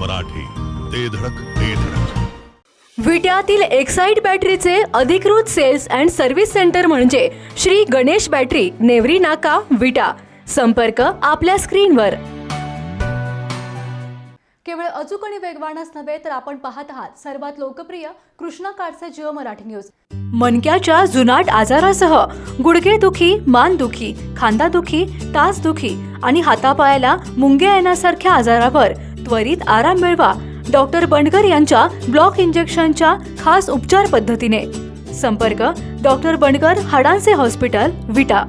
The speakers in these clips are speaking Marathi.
मराठी. ते धडक ते धडक. विट्यातील एक्साइड बॅटरीचे अधिकृत सेल्स अँड सर्व्हिस सेंटर म्हणजे श्री गणेश बॅटरी नेवरी नाका विटा. संपर्क आपल्या स्क्रीनवर केवळ अचूक आणि वेगवानच नव्हे तर आपण पाहत आहात सर्वात लोकप्रिय कृष्णा काडचे जिओ मराठी न्यूज मणक्याच्या जुनाट आजारासह गुडघेदुखी मानदुखी खांदादुखी टाचदुखी आणि हातापायाला मुंग्या येण्यासारख्या आजारावर त्वरित आराम मिळवा डॉक्टर बंडकर यांच्या ब्लॉक इंजेक्शनच्या खास उपचार पद्धतीने. संपर्क डॉक्टर बंडकर हाडांचे हॉस्पिटल विटा.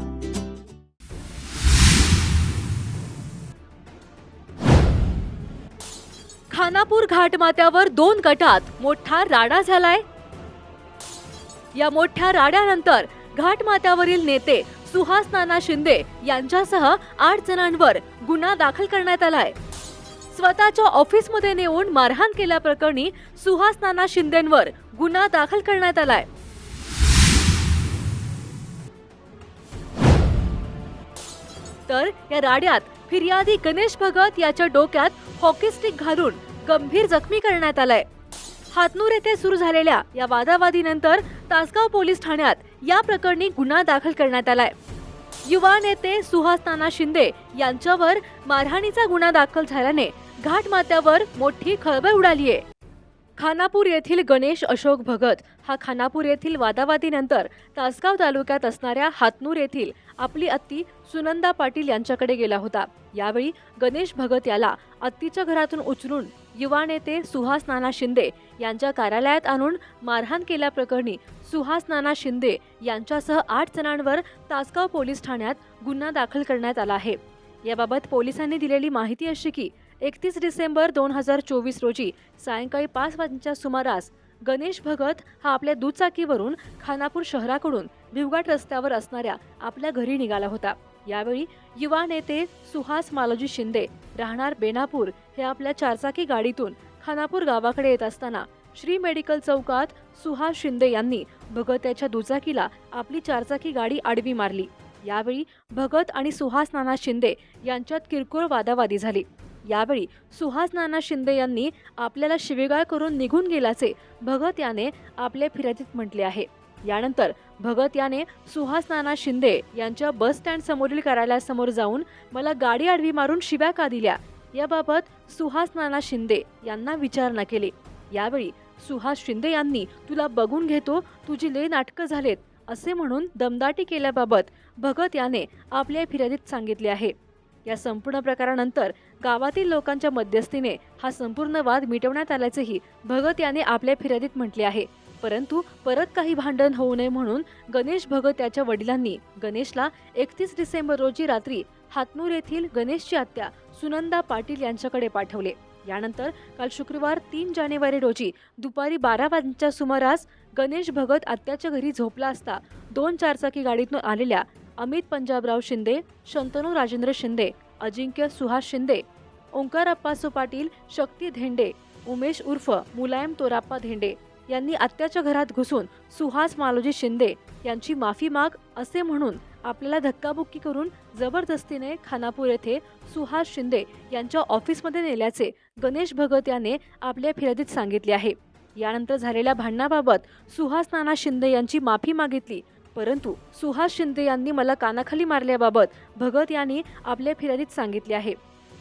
खानापूर घाटमाथ्यावर दोन गटात मोठा राडा झालाय. या मोठ्या राड्यानंतर घाटमाथ्यावरील नेते सुहास नाना शिंदे यांच्यासह आठ जणांवर गुन्हा दाखल करण्यात आलाय. स्वतःच्या ऑफिसमध्ये नेऊन मारहाण केल्याप्रकरणी सुहास नाना शिंदेंवर गुन्हा दाखल करण्यात आलाय. तर या राड्यात फिर्यादी गणेश भगत याच्या डोक्यात हॉकी स्टिक घालून गंभीर जखमी करण्यात आलाय. हातनूर येथे सुरू झालेल्या या वादावादीनंतर तासगाव पोलीस ठाण्यात या प्रकरणी गुन्हा दाखल करण्यात आलाय. युवा नेते सुहास नाना शिंदे यांच्यावर मारहाणीचा गुन्हा दाखल झाल्याने घाटमाथ्यावर मोठी खळबळ उडालीये. खानापूर येथील गणेश अशोक भगत हा खानापूर येथील वादावादीनंतर तासगाव तालुक्यात असणाऱ्या हातनूर येथील आपली अत्ती सुनंदा पाटील यांच्याकडे गेला होता. यावेळी गणेश भगत याला अत्तीच्या घरातून उचलून युवा नेते सुहास नाना शिंदे यांच्या कार्यालयात आणून मारहाण केल्याप्रकरणी सुहास नाना शिंदे यांच्यासह आठ जणांवर तासगाव पोलीस ठाण्यात गुन्हा दाखल करण्यात आला आहे. याबाबत पोलिसांनी दिलेली माहिती अशी की एकतीस डिसेंबर दोन हजार चोवीस रोजी सायंकाळी पाच वाजण्याच्या सुमारास गणेश भगत हा आपल्या दुचाकीवरून खानापूर शहराकडून भिवघाट रस्त्यावर असणाऱ्या आपल्या घरी निघाला होता. यावेळी युवा नेते सुहास मालोजी शिंदे राहणार बेनापूर हे आपल्या चारचाकी गाडीतून खानापूर गावाकडे येत असताना श्री मेडिकल चौकात सुहास शिंदे यांनी भगत याच्या दुचाकीला आपली चारचाकी गाडी आडवी मारली. यावेळी भगत आणि सुहास नाना शिंदे यांच्यात किरकोळ वादावादी झाली. यावेळी सुहास नाना शिंदे यांनी आपल्याला शिवेगाळ करून निघून गेल्याचे भगत याने आपल्या फिर्यादीत म्हटले आहे. यानंतर भगत याने सुहास नाना शिंदे यांच्या बस स्टँड समोरील कार्यालयासमोर जाऊन मला गाडी आडवी मारून शिव्या का दिल्या? याबाबत सुहास नाना शिंदे यांना विचारणा केली. यावेळी सुहास शिंदे यांनी तुला बघून घेतो तुझी लय नाटकं झालेत असे म्हणून दमदाटी केल्याबाबत भगत याने आपल्या फिर्यादीत सांगितले आहे. या संपूर्ण प्रकारानंतर गावातील लोकांच्या मध्यस्थीने हा संपूर्ण वाद मिटवण्यात आल्याचेही भगत याने आपल्या फिर्यादीत म्हटले आहे. परंतु परत काही भांडण होऊ नये म्हणून गणेश भगत याच्या वडिलांनी गणेशला एकतीस डिसेंबर रोजी रात्री हातनूर येथील गणेशची आत्या सुनंदा पाटील यांच्याकडे पाठवले. यानंतर काल शुक्रवार तीन जानेवारी रोजी दुपारी बारा वाजच्या सुमारास गणेश भगत आत्याच्या घरी झोपला असता दोन चारचाकी गाडीतून आलेल्या अमित पंजाबराव शिंदे शंतनू राजेंद्र शिंदे अजिंक्य सुहास शिंदे ओंकार अप्पासो पाटील शक्ती धेंडे उमेश उर्फ मुलायम तोराप्पा धेंडे यांनी आत्याच्या घरात घुसून सुहास मालोजी शिंदे यांची माफी माग असे म्हणून आपल्याला धक्काबुक्की करून जबरदस्तीने खानापूर येथे सुहास शिंदे यांच्या ऑफिसमध्ये नेल्याचे गणेश भगत याने आपल्या फिर्यादीत सांगितले आहे. यानंतर झालेल्या भांडणाबाबत सुहास नाना शिंदे यांची माफी मागितली परंतु सुहास शिंदे यांनी मला कानाखाली मारल्याबाबत भगत यांनी आपल्या फिर्यादीत सांगितले आहे.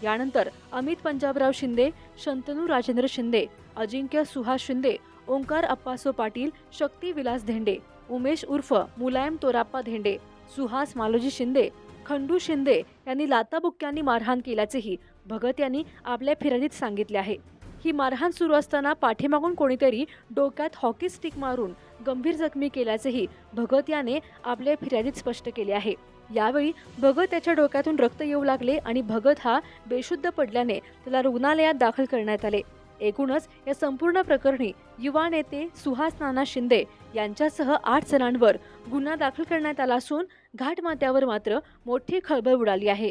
यानंतर अमित पंजाबराव शिंदे शंतनू राजेंद्र शिंदे अजिंक्य सुहास शिंदे ओंकार अप्पासो पाटील शक्ती विलास धेंडे उमेश उर्फ मुलायम तोराप्पा धेंडे सुहास मालोजी शिंदे खंडू शिंदे यांनी लाताबुक्क्यांनी मारहाण केल्याचेही भगत यांनी आपल्या फिर्यादीत सांगितले आहे. ही मारहाण सुरू असताना पाठीमागून कोणीतरी डोक्यात हॉकी स्टिक मारून गंभीर जखमी केल्याचेही भगत याने आपल्या फिर्यादीत स्पष्ट केले आहे. यावेळी भगत त्याच्या डोक्यातून रक्त येऊ लागले आणि भगत हा बेशुद्ध पडल्याने त्याला रुग्णालयात दाखल करण्यात आले. एकूणच या संपूर्ण प्रकरणी युवा नेते सुहास नाना शिंदे यांच्यासह आठ जणांवर गुन्हा दाखल करण्यात आला असून घाटमात्यावर मात्र मोठी खळबळ उडाली आहे.